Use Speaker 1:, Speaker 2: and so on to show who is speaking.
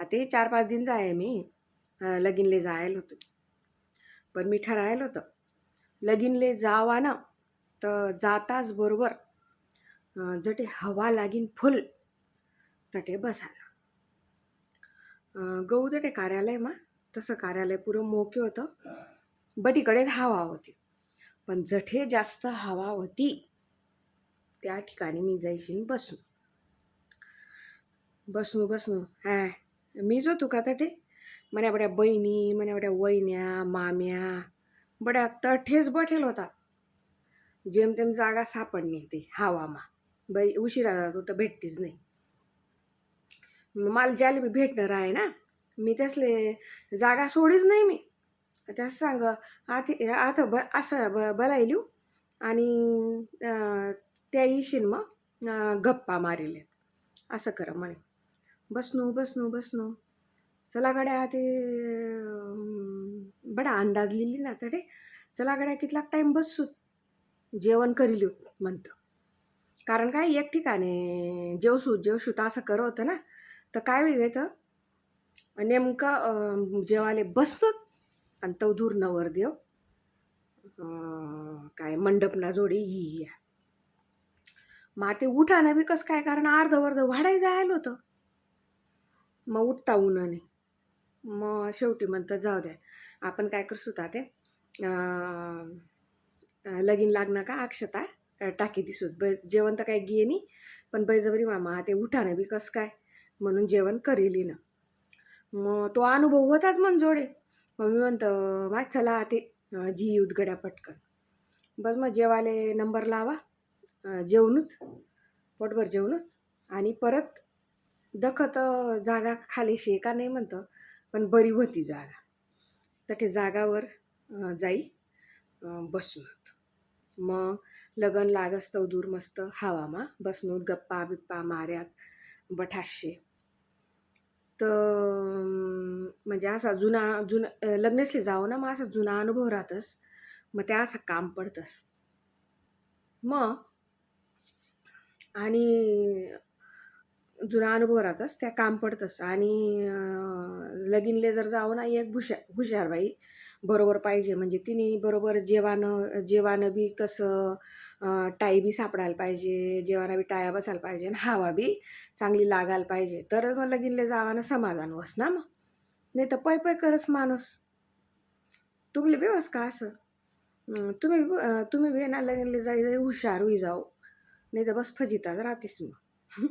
Speaker 1: आता चार पाच दिन जाय मी. लगीनले जायला होतो. पण मी ठरायला होतं लगीनले जावानं तर जाताच बरोबर जटे हवा लागीन फुल तटे बसायला. अं, गहू तटे कार्यालयमा तसं कार्यालय पुरं मोके होतं. बटीकडे हवा होती पण जठे जास्त हवा होती त्या ठिकाणी मी जायशीन बसून. बसू बसू हा मी जो का तटे मन्या बड्या बहिणी मन्या बड्या वहिन्या माम्या बड्या तठेच बठेल होता. जेमतेम जागा सापडणे ते हवामा. बाई उशिरा जातो तर भेटतीच नाही. मला ज्याला मी भेटणार आहे ना मी त्यासले जागा सोडीच नाही मी. त्यास सांग आती आता ब असं ब बलायलू आणि त्या येशीन मग गप्पा मारिल्यात असं करा म्हणे. बसनो बसनो बसनो. चला गड्या ते बडा अंदाज लिहिली ना तडे चला गड्या कितला टाईम बसू? जेवण करील म्हणतं. कारण काय एक ठिकाणी जेवसू जेवसू तर असं करत होतं ना. तर काय वेगळं येतं नेमकं जेवायला जेवाले बसतो आणि तो दूर नवर देव. काय मंडपना जोडी ही. माते मग ते बी कसं काय कारण अर्धवर्ध वाढाय जायला होतं. मग उठता उन्हाने मग शेवटी म्हणतात जाऊ द्या. आपण काय करसू ता ते लगीन लागणं का अक्षता टाकी दिसूत बै जेवण तर काय गिये नाही पण बैजबरी मामा ते उठानं बी कसं काय? म्हणून जेवण करेली ना मग तो अनुभव होताच मन जोडे मग मी म्हणतं मा चला ते जी उदगड्या पटकन. बस मग जेवाले नंबर लावा जेवणूच पोटभर जेवणूच. आणि परत दखत जागा खाली शे का नाही म्हणतं पण बरी होती जागा. तर ते जागावर जाई बसणूत बसून मग लगन लागस्तव दूर मस्त हवामा बसनूत गप्पा बिप्पा माऱ्यात बठाशे. तर म्हणजे असा जुना जुना लग्नसले जावं ना मग असा जुना अनुभव राहतस. मग त्या असं काम पडतस. मग आणि जुना अनुभव राहतस त्या काम पडतस आणि लगीनले जर जावं ना एक हुशा हुशार बाई बरोबर पाहिजे. म्हणजे तिने बरोबर जेवानं जेवानं बी कसं अं, टाई बी सापडायला पाहिजे जेवाना बी टाया बसायला पाहिजे आणि हवा बी चांगली लागायला पाहिजे. तर मग लगीनले जावानं समाधान वस ना मग. नाही तर पै पै करस माणूस. तुमले बी वस का असं? तुम्ही तुम्ही बी ना लगीनले जाई जाई हुशार होई जाऊ. नाही तर बस फजिताच राहतीस मग.